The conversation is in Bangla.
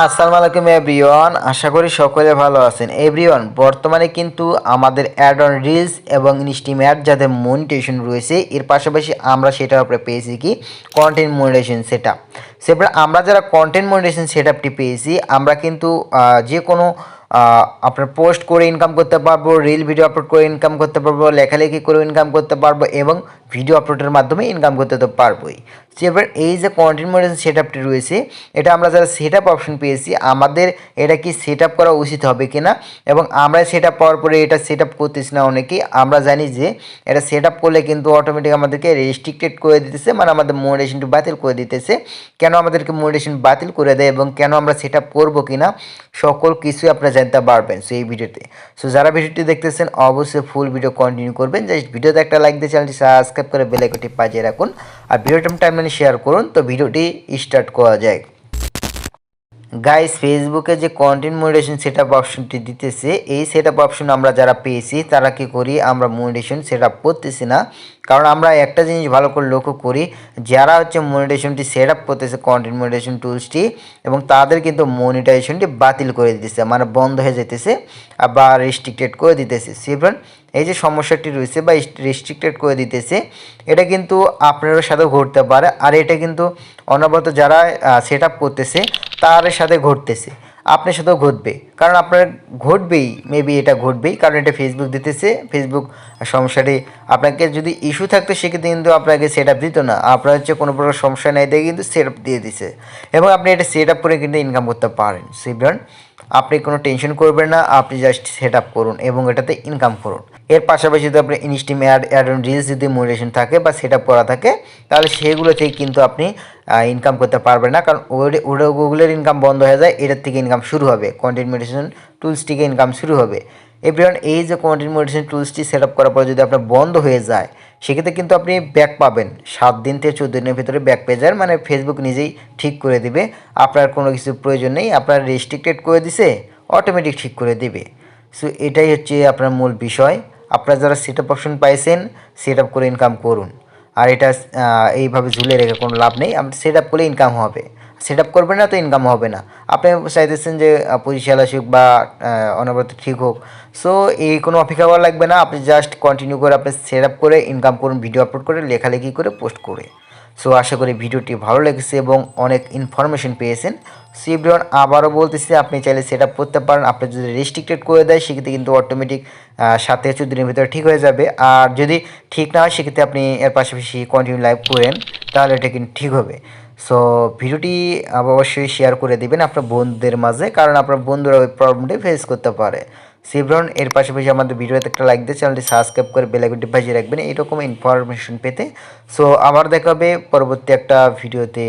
আসসালামু আলাইকুম এভরিওয়ান, আশা করি সকলে ভালো আছেন। এভরিওয়ান, বর্তমানে কিন্তু আমাদের অ্যাড অন রিলস এবং ইনস্টিম অ্যাড যাদের মনিটেশন রয়েছে, এর পাশাপাশি আমরা সেটার উপরে পেয়েছি কি? কন্টেন্ট মনিটেশন সেট আপ আমরা যারা কন্টেন্ট মনিটেশন সেট আপটি পেয়েছি, আমরা কিন্তু যে কোনো আপনার পোস্ট করে ইনকাম করতে পারব রিল ভিডিও আপলোড করে ইনকাম করতে পারব, লেখালেখি করে ইনকাম করতে পারব এবং ভিডিও আপলোডের মাধ্যমে ইনকাম করতে তো পারবোই। সো এবার এই যে কন্টেন্ট মডেল সেট আপটি রয়েছে, এটা আমরা যারা সেট আপ অপশন পেয়েছি, আমাদের এটা কি সেট আপ করা উচিত হবে কি না এবং আমরা সেট আপ পাওয়ার পরে এটা সেট আপ করতেছি না অনেকেই, আমরা জানি যে এটা সেট আপ করলে কিন্তু অটোমেটিক আমাদেরকে রেস্ট্রিক্টেড করে দিতেছে মানে আমাদের মোডেশনটি বাতিল করে দিতেছে। কেন আমাদেরকে মোডেশন বাতিল করে দেয় এবং কেন আমরা সেট আপ করব কি না সকল কিছুই আপনারা জানতে বাড়বেন সো এই ভিডিওতে। সো যারা ভিডিওটি দেখতেছেন, অবশ্যই ফুল ভিডিও কন্টিনিউ করবেন। জাস্ট ভিডিওতে একটা লাইক দিয়ে চ্যানেলটি সাবস্ক্রাইব করে বেলাইকটি বাজিয়ে রাখুন। আর ভিডিওটা টাইমলাইনে শেয়ার করুন। তো, ভিডিওটি স্টার্ট করা যায় গাইস ফেসবুকে যে কন্টেন্ট মনিটেশন সেট আপ অপশনটি দিতেছে, এই সেট আপ অপশন আমরা যারা পেয়েছি, তারা কি করি? আমরা মনিটেশন সেট আপ করতেছি না। কারণ আমরা একটা জিনিস ভালো করে লক্ষ্য করি, যারা হচ্ছে মনিটেশনটি সেট আপ করতেছে কন্টেন্ট মনিটেশন টুলসটি এবং তাদের কিন্তু মনিটাইজেশনটি বাতিল করে দিতেছে মানে বন্ধ হয়ে যেতেছে আবার রেস্ট্রিক্টেড করে দিতেছে। সেভেন এই যে সমস্যাটি রয়েছে বা রেস্ট্রিক্টেড করে দিতেছে, এটা কিন্তু আপনারও সাথেও ঘটতে পারে। আর এটা কিন্তু অনবরত যারা সেট আপ করতেছে তার সাথে ঘটতেছে। আপনার সাথেও ঘটবে। কারণ আপনার ঘটবেই। মেবি এটা ঘটবেই। কারণ এটা ফেসবুক দিতেছে। ফেসবুক সমস্যাটি আপনাকে যদি ইস্যু থাকতো, সেক্ষেত্রে কিন্তু আপনাকে সেট আপ দিত না। আপনার হচ্ছে কোনো প্রকার সমস্যা নেই দিয়ে কিন্তু সেট আপ দিয়ে দিছে। এবং আপনি এটা সেট আপ করে কিন্তু ইনকাম করতে পারেন। সিভরন আপনি কোনো টেনশন করবেন না, আপনি জাস্ট সেট আপ করুন এবং এটাতে ইনকাম করুন। এর পাশাপাশি যদি আপনার ইনস্টিম অ্যাড অ্যাড রিলস যদি মোটিভেশন থাকে বা সেট আপ করা থাকে, তাহলে সেগুলো থেকে কিন্তু আপনি ইনকাম করতে পারবেন না। কারণ গুগলের ইনকাম বন্ধ হয়ে যায়, এটার থেকে ইনকাম শুরু হবে। কন্টেন্ট মেডিটেশন টুলস থেকে ইনকাম শুরু হবে। এভরিওয়ান এই যে কন্টেন্ট মেডিটেশন টুলসটি সেট আপ করার পর যদি আপনার বন্ধ হয়ে যায়, সেক্ষেত্রে কিন্তু আপনি ব্যাক পাবেন। সাত দিন থেকে চোদ্দ দিনের ভিতরে ব্যাক পেয়ে যান মানে ফেসবুক নিজেই ঠিক করে দিবে। আপনার কোনো কিছু প্রয়োজন নেই, আপনার রেস্ট্রিক্টেড করে দিছে অটোমেটিক ঠিক করে দিবে। সো এটাই হচ্ছে আপনার মূল বিষয়। আপনারা যারা সেট আপ অপশন পাইছেন সেট আপ করে ইনকাম করুন। আর এটা এইভাবে ঝুলে রেখে কোনো লাভ নেই। আপনি সেট আপ করলে ইনকাম হবে। সেট আপ করবেন না তো ইনকাম হবে না। আপনি চাইতেছেন যে পজিশাল আসুক বা অনবরত ঠিক হোক। সো এই কোনো অপেক্ষা করা লাগবে না। আপনি জাস্ট কন্টিনিউ করে আপনি সেট আপ করে ইনকাম করুন ভিডিও আপলোড করে, লেখালেখি করে পোস্ট করে। সো আশা করি ভিডিওটি ভালো লেগেছে এবং অনেক ইনফরমেশন পেয়েছেন। সো এভরিওয়ান আবারও বলতেছি, আপনি চাইলে সেট আপ করতে পারেন। আপনি যদি রেস্ট্রিক্টেড করে দেয়, সেক্ষেত্রে কিন্তু অটোমেটিক সাত থেকে চোদ্দ দিনের ভিতরে ঠিক হয়ে যাবে। আর যদি ঠিক না হয়, সেক্ষেত্রে আপনি এর পাশাপাশি কন্টিনিউ লাইভ করেন, তাহলে এটা কিন্তু ঠিক হবে। সো ভিডিওটি অবশ্যই শেয়ার করে দিবেন আপনার বন্ধুদের মাঝে, কারণ আপনার বন্ধুরা ওই প্রবলেমটি ফেস করতে পারে। সিভ্রন এর পাশাপাশি আমাদের ভিডিওতে একটা লাইক দিয়ে চ্যানেলটি সাবস্ক্রাইব করে বেলাইকনটি বাজিয়ে রাখবেন, এইরকম ইনফরমেশন পেতে। সো আবার দেখাবে পরবর্তী একটা ভিডিওতে।